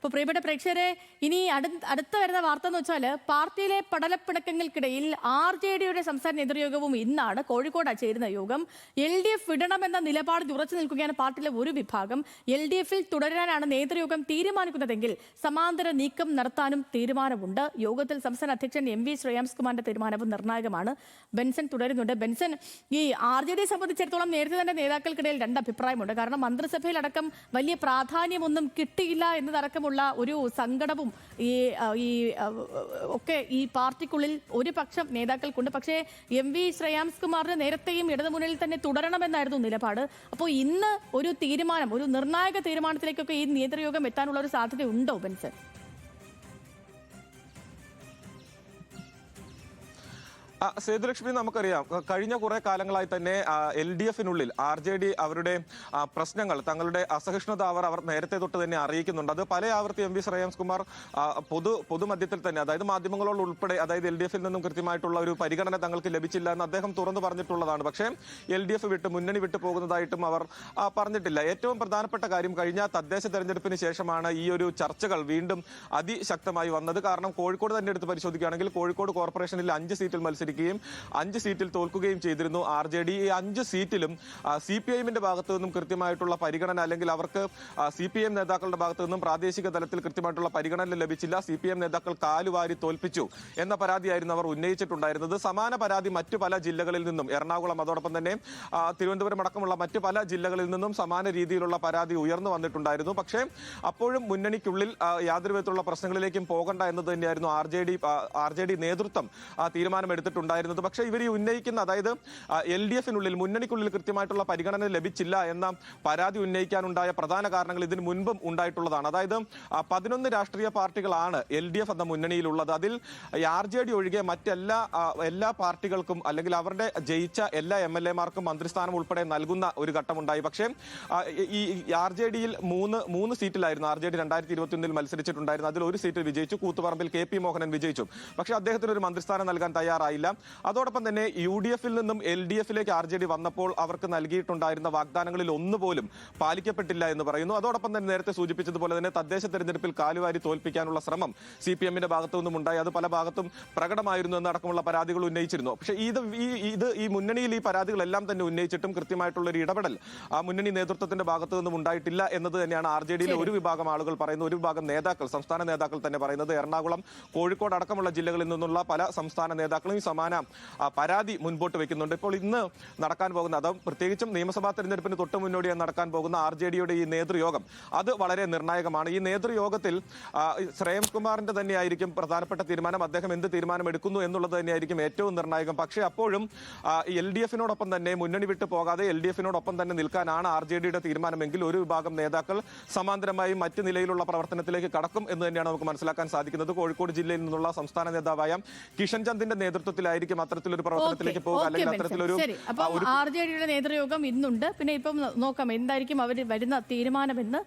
അപ്പോൾ പ്രിയപ്പെട്ട പ്രേക്ഷകരെ ഇനി അടുത്ത വരുന്ന വാർത്ത എന്ന് വെച്ചാൽ പാർട്ടിയിലെ പടലപ്പിണക്കങ്ങൾക്കിടയിൽ ആർ ജെ ഡിയുടെ സംസ്ഥാന നേതൃയോഗവും ഇന്നാണ് കോഴിക്കോടാണ് ചേരുന്ന യോഗം. എൽ ഡി എഫ് വിടണമെന്ന നിലപാടിൽ ഉറച്ചു നിൽക്കുകയാണ് പാർട്ടിയിലെ ഒരു വിഭാഗം. എൽ ഡി എഫിൽ തുടരാനാണ് നേതൃയോഗം തീരുമാനിക്കുന്നതെങ്കിൽ സമാന്തര നീക്കം നടത്താനും തീരുമാനമുണ്ട്. യോഗത്തിൽ സംസ്ഥാന അധ്യക്ഷൻ എം വി ശ്രേയാംസ് കുമാറിന്റെ തീരുമാനവും നിർണായകമാണ്. ബെൻസൺ തുടരുന്നുണ്ട്. ബെൻസൺ ഈ ആർ ജെ ഡിയെ സംബന്ധിച്ചിടത്തോളം നേരത്തെ തന്നെ നേതാക്കൾക്കിടയിൽ രണ്ട് അഭിപ്രായമുണ്ട്. കാരണം മന്ത്രിസഭയിലടക്കം വലിയ പ്രാധാന്യമൊന്നും കിട്ടിയില്ല എന്നതടക്കമുള്ള ഒരു സങ്കടവും ഈ ഈ ഒക്കെ ഈ പാർട്ടിക്കുള്ളിൽ ഒരു പക്ഷം നേതാക്കൾക്കുണ്ട്. പക്ഷേ എം വി ശ്രേയാംസ് കുമാറിന് നേരത്തെയും ഇടതുമുന്നണിയിൽ തന്നെ തുടരണമെന്നായിരുന്നു നിലപാട്. അപ്പോൾ ഇന്ന് ഒരു തീരുമാനം ഒരു നിർണായക തീരുമാനത്തിലേക്കൊക്കെ ഈ നേതൃയോഗം എത്താനുള്ള ഒരു സാധ്യത ഉണ്ടോ ബെൻസൺ സേതുലക്ഷ്മി നമുക്കറിയാം. കഴിഞ്ഞ കുറെ കാലങ്ങളായി തന്നെ എൽ ഡി എഫിനുള്ളിൽ ആർ ജെ ഡി അവരുടെ പ്രശ്നങ്ങൾ തങ്ങളുടെ അസഹിഷ്ണുത അവർ അവർ നേരത്തെ തൊട്ട് തന്നെ അറിയിക്കുന്നുണ്ട്. അത് പല ആവർത്തി എം വി ശ്രേയാംസ് കുമാർ പൊതു പൊതുമധ്യത്തിൽ തന്നെ അതായത് മാധ്യമങ്ങളോട് ഉൾപ്പെടെ അതായത് എൽ ഡി എഫിൽ നിന്നും കൃത്യമായിട്ടുള്ള ഒരു പരിഗണന തങ്ങൾക്ക് ലഭിച്ചില്ല എന്ന് അദ്ദേഹം തുറന്നു പറഞ്ഞിട്ടുള്ളതാണ്. പക്ഷേ എൽ ഡി എഫ് വിട്ട് മുന്നണി വിട്ടു പോകുന്നതായിട്ടും അവർ പറഞ്ഞിട്ടില്ല. ഏറ്റവും പ്രധാനപ്പെട്ട കാര്യം കഴിഞ്ഞ തദ്ദേശ തെരഞ്ഞെടുപ്പിന് ശേഷമാണ് ഈ ഒരു ചർച്ചകൾ വീണ്ടും അതിശക്തമായി വന്നത്. കാരണം കോഴിക്കോട് തന്നെ എടുത്ത് പരിശോധിക്കുകയാണെങ്കിൽ കോഴിക്കോട് കോർപ്പറേഷനിൽ അഞ്ച് സീറ്റിൽ മത്സരിക്കുകയും അഞ്ച് സീറ്റിൽ തോൽക്കുകയും ചെയ്തിരുന്നു ആർ ജെ ഡി ഈ അഞ്ച് സീറ്റിലും സി പി ഐഎമ്മിന്റെ ഭാഗത്തു നിന്നും കൃത്യമായിട്ടുള്ള പരിഗണന അല്ലെങ്കിൽ അവർക്ക് സി പി എം നേതാക്കളുടെ ഭാഗത്തു നിന്നും പ്രാദേശിക തലത്തിൽ കൃത്യമായിട്ടുള്ള പരിഗണന ലഭിച്ചില്ല. സി പി എം നേതാക്കൾ കാലുവാരി തോൽപ്പിച്ചു എന്ന പരാതിയായിരുന്നു അവർ ഉന്നയിച്ചിട്ടുണ്ടായിരുന്നത്. സമാന പരാതി മറ്റു പല ജില്ലകളിൽ നിന്നും എറണാകുളം അതോടൊപ്പം തന്നെ തിരുവനന്തപുരം അടക്കമുള്ള മറ്റു പല ജില്ലകളിൽ നിന്നും സമാന രീതിയിലുള്ള പരാതി ഉയർന്നു വന്നിട്ടുണ്ടായിരുന്നു. പക്ഷേ അപ്പോഴും മുന്നണിക്കുള്ളിൽ യാതൊരു വിധത്തിലുള്ള പ്രശ്നങ്ങളിലേക്കും പോകണ്ട എന്നത് തന്നെയായിരുന്നു R J D R J D നേതൃത്വം ആ, തീരുമാനമെടുത്തിട്ടുണ്ടായിരുന്നത് പക്ഷേ ഇവർ ഉന്നയിക്കുന്ന അതായത് എൽ ഡി എഫിനുള്ളിൽ മുന്നണിക്കുള്ളിൽ കൃത്യമായിട്ടുള്ള പരിഗണന ലഭിച്ചില്ല എന്ന പരാതി ഉന്നയിക്കാനുണ്ടായ പ്രധാന കാരണങ്ങൾ ഇതിന് മുൻപും ഉണ്ടായിട്ടുള്ളതാണ്. അതായത് പതിനൊന്ന് രാഷ്ട്രീയ പാർട്ടികളാണ് എൽ ഡി എഫ് എന്ന മുന്നണിയിലുള്ളത്. അതിൽ ആർ ജെ ഡി ഒഴികെ മറ്റെല്ലാ എല്ലാ പാർട്ടികൾക്കും അല്ലെങ്കിൽ അവരുടെ ജയിച്ച എല്ലാ എം എൽ എമാർക്കും മന്ത്രിസ്ഥാനം ഉൾപ്പെടെ നൽകുന്ന ഒരു ഘട്ടമുണ്ടായി. പക്ഷേ ഈ ആർ ജെ ഡിയിൽ മൂന്ന് മൂന്ന് സീറ്റിലായിരുന്നു. ആർ ജെ ഡി രണ്ടായിരത്തി ഇരുപത്തി ഒന്നിൽ മത്സരിച്ചിട്ടുണ്ടായിരുന്നു. അതിൽ ഒരു സീറ്റിൽ വിജയിച്ചു. കൂത്തുപറമ്പിൽ കെ പി മോഹനൻ വിജയിച്ചു. പക്ഷേ അദ്ദേഹത്തിന് ഒരു മന്ത്രിസ്ഥാനം നൽകാൻ തയ്യാറായില്ല. അതോടൊപ്പം തന്നെ യു ഡി എഫിൽ നിന്നും എൽ ഡി എഫിലേക്ക് ആർ ജെ ഡി വന്നപ്പോൾ അവർക്ക് നൽകിയിട്ടുണ്ടായിരുന്ന വാഗ്ദാനങ്ങളിൽ ഒന്നുപോലും പാലിക്കപ്പെട്ടില്ല എന്ന് പറയുന്നു. അതോടൊപ്പം തന്നെ നേരത്തെ സൂചിപ്പിച്ചതുപോലെ തന്നെ തദ്ദേശ തെരഞ്ഞെടുപ്പിൽ കാലുവാരി തോൽപ്പിക്കാനുള്ള ശ്രമം സി പി എമ്മിന്റെ ഭാഗത്തു നിന്നും ഉണ്ടായി. അത് പല ഭാഗത്തും പ്രകടമായിരുന്നു എന്നടക്കമുള്ള പരാതികൾ ഉന്നയിച്ചിരുന്നു. പക്ഷേ ഇത് ഈ ഇത് ഈ മുന്നണിയിൽ ഈ പരാതികളെല്ലാം തന്നെ ഉന്നയിച്ചിട്ടും കൃത്യമായിട്ടുള്ള ഒരു ഇടപെടൽ ആ മുന്നണി നേതൃത്വത്തിന്റെ ഭാഗത്തു നിന്നും ഉണ്ടായിട്ടില്ല എന്നത് തന്നെയാണ് ആർ ജെ ഡിയിലെ ഒരു വിഭാഗം ആളുകൾ പറയുന്നത്. ഒരു വിഭാഗം നേതാക്കൾ സംസ്ഥാന നേതാക്കൾ തന്നെ പറയുന്നത്. എറണാകുളം കോഴിക്കോട് അടക്കമുള്ള ജില്ലകളിൽ നിന്നുള്ള പല സംസ്ഥാന നേതാക്കളും ഈ സമാന പരാതി മുൻപോട്ട് വെക്കുന്നുണ്ട്. ഇപ്പോൾ ഇന്ന് നടക്കാൻ പോകുന്ന അത് പ്രത്യേകിച്ചും നിയമസഭാ തെരഞ്ഞെടുപ്പിന് തൊട്ട് മുന്നോടിയായി നടക്കാൻ പോകുന്ന ആർ ജെ ഡിയുടെ ഈ നേതൃയോഗം അത് വളരെ നിർണായകമാണ്. ഈ നേതൃയോഗത്തിൽ ശ്രേയംസ് കുമാറിന്റെ തന്നെയായിരിക്കും പ്രധാനപ്പെട്ട തീരുമാനം. അദ്ദേഹം എന്ത് തീരുമാനം എടുക്കുന്നു എന്നുള്ളത് തന്നെയായിരിക്കും ഏറ്റവും നിർണായകം. പക്ഷേ അപ്പോഴും എൽ ഡി എഫിനോടൊപ്പം തന്നെ മുന്നണി വിട്ടു പോകാതെ എൽ ഡി എഫിനോടൊപ്പം തന്നെ നിൽക്കാനാണ് ആർ ജെ ഡിയുടെ തീരുമാനമെങ്കിൽ ഒരു വിഭാഗം നേതാക്കൾ സമാന്തരമായി മറ്റ് നിലയിലുള്ള പ്രവർത്തനത്തിലേക്ക് കടക്കും എന്ന് തന്നെയാണ് നമുക്ക് മനസ്സിലാക്കാൻ സാധിക്കുന്നത്. കോഴിക്കോട് ജില്ലയിൽ നിന്നുള്ള സംസ്ഥാന നേതാവായ കിഷൻ ചന്ദിന്റെ നേതൃത്വത്തിലായിരിക്കും അത്തരത്തിലൊരു പ്രവർത്തനത്തിലേക്ക് പോകുക അല്ലെങ്കിൽ അത്തരത്തിലൊരു ആർ ജെ ഡിയുടെ നേതൃയോഗം ഇന്നുണ്ട്. പിന്നെ ഇപ്പം നോക്കാം എന്തായിരിക്കും അവർ വരുന്ന തീരുമാനമെന്ന്